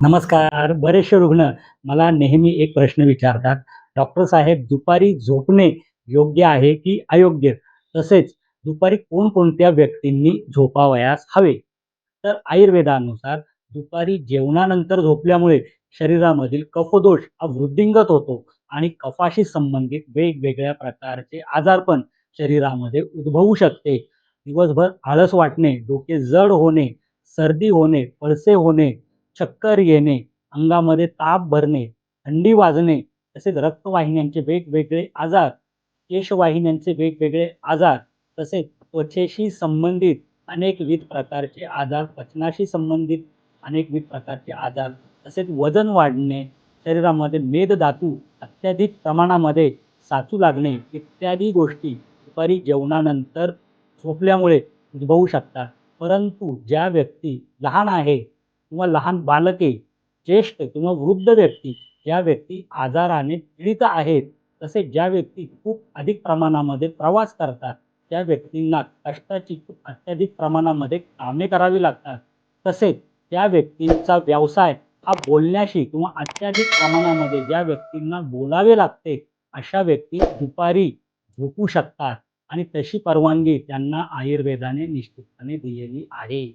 नमस्कार. बरेचसे रुग्ण मला नेहमी एक प्रश्न विचारतात. डॉक्टर साहेब दुपारी झोपणे योग्य आहे की अयोग्य? तसेच दुपारी कोणकोणत्या व्यक्तींनी झोपावयास हवे? तर आयुर्वेदानुसार दुपारी जेवणानंतर झोपल्यामुळे शरीरामधील कफदोष हा वृद्धिंगत होतो आणि कफाशी संबंधित वेगवेगळ्या प्रकारचे आजारपण शरीरामध्ये उद्भवू शकते. दिवसभर आळस वाटणे डोके जड होणे सर्दी होणे पळसे होणे चक्कर येणे अंगामध्ये ताप भरणे थंडी वाजणे तसेच रक्तवाहिन्यांचे वेगवेगळे आजार केशवाहिन्यांचे वेगवेगळे आजार तसेच त्वचेशी संबंधित अनेकविध प्रकारचे आजार पचनाशी संबंधित अनेकविध प्रकारचे आजार तसेच वजन वाढणे शरीरामध्ये मेदधातू अत्याधिक प्रमाणामध्ये साचू लागणे इत्यादी गोष्टी दुपारी जेवणानंतर झोपल्यामुळे उद्भवू शकतात. परंतु ज्या व्यक्ती लहान आहे किंवा लहान बालके ज्येष्ठ किंवा वृद्ध व्यक्ती ज्या व्यक्ती आजाराने पीडित आहेत तसेच ज्या व्यक्ती खूप अधिक प्रमाणामध्ये प्रवास करतात त्या व्यक्तींना कष्टाची खूप अत्याधिक प्रमाणामध्ये कामे करावी लागतात. तसेच त्या व्यक्तींचा व्यवसाय हा बोलण्याशी किंवा अत्याधिक प्रमाणामध्ये ज्या व्यक्तींना बोलावे लागते अशा व्यक्ती दुपारी झोपू शकतात आणि तशी परवानगी त्यांना आयुर्वेदाने निश्चितपणे दिलेली आहे.